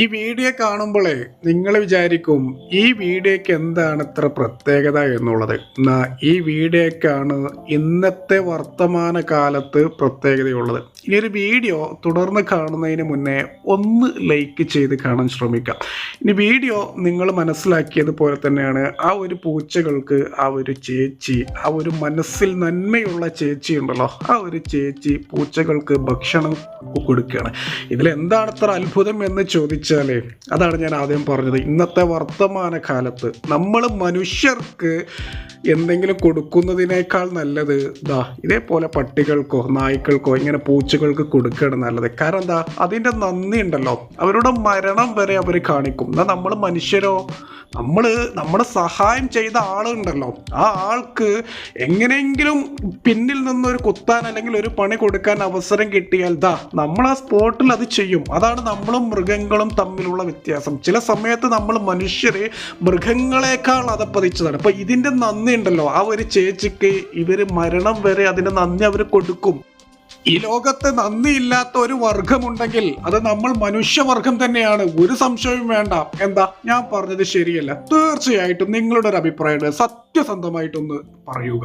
ഈ വീഡിയോ കാണുമ്പോഴേ നിങ്ങൾ വിചാരിക്കും ഈ വീഡിയോക്ക് എന്താണ് ഇത്ര പ്രത്യേകത എന്നുള്ളത്. എന്നാ ഈ വീഡിയോക്കാണ് ഇന്നത്തെ വർത്തമാന കാലത്ത് പ്രത്യേകതയുള്ളത്. ഇനി ഒരു വീഡിയോ തുടർന്ന് കാണുന്നതിന് മുന്നേ ഒന്ന് ലൈക്ക് ചെയ്ത് കാണാൻ ശ്രമിക്കാം. ഇനി വീഡിയോ നിങ്ങൾ മനസ്സിലാക്കിയതുപോലെ തന്നെയാണ് ആ ഒരു പൂച്ചകൾക്ക് ആ ഒരു ചേച്ചി ആ ഒരു മനസ്സിൽ നന്മയുള്ള ചേച്ചി ഉണ്ടല്ലോ ആ ഒരു ചേച്ചി പൂച്ചകൾക്ക് ഭക്ഷണം കൊടുക്കുകയാണ്. ഇതിലെന്താണ് ഇത്ര അത്ഭുതം എന്ന് ചോദിച്ചാലേ അതാണ് ഞാൻ ആദ്യം പറഞ്ഞത്. ഇന്നത്തെ വർത്തമാന കാലത്ത് നമ്മൾ മനുഷ്യർക്ക് എന്തെങ്കിലും കൊടുക്കുന്നതിനേക്കാൾ നല്ലത് ഇതാ ഇതേപോലെ പട്ടികൾക്കോ നായ്ക്കൾക്കോ ഇങ്ങനെ പൂച്ചകൾക്ക് കൊടുക്കുകയാണ് നല്ലത്. കാരണം എന്താ അതിന്റെ നന്ദി ഉണ്ടല്ലോ. അവരുടെ മരണം വരെ അവർ കാണിക്കും. എന്നാൽ നമ്മൾ മനുഷ്യരോ? നമ്മൾ നമ്മുടെ സഹായം ചെയ്ത ആളുണ്ടല്ലോ. ആ ആൾക്ക് എങ്ങനെയെങ്കിലും പിന്നിൽ നിന്നൊരു കുത്താൻ അല്ലെങ്കിൽ ഒരു പണി കൊടുക്കാൻ അവസരം കിട്ടിയാൽ ദാ നമ്മൾ ആ സ്പോട്ടിൽ അത് ചെയ്യും. അതാണ് നമ്മളും മൃഗങ്ങളും തമ്മിലുള്ള വ്യത്യാസം. ചില സമയത്ത് നമ്മൾ മനുഷ്യരെ മൃഗങ്ങളെക്കാൾ അതപ്പതിച്ചതാണ് അപ്പോൾ ഇതിന്റെ നന്ദി ഉണ്ടല്ലോ. ആ ഒരു ചേച്ചിക്ക് ഇവർ മരണം വരെ അതിന്റെ നന്ദി അവർ കൊടുക്കും. ഈ ലോകത്ത് നന്ദിയില്ലാത്ത ഒരു വർഗമുണ്ടെങ്കിൽ അത് നമ്മൾ മനുഷ്യവർഗം തന്നെയാണ്. ഒരു സംശയവും വേണ്ട. എന്താ? ഞാൻ പറഞ്ഞത് ശരിയല്ല. തീർച്ചയായിട്ടും നിങ്ങളുടെ ഒരു അഭിപ്രായം സത്യസന്ധമായിട്ടൊന്ന് പറയുക.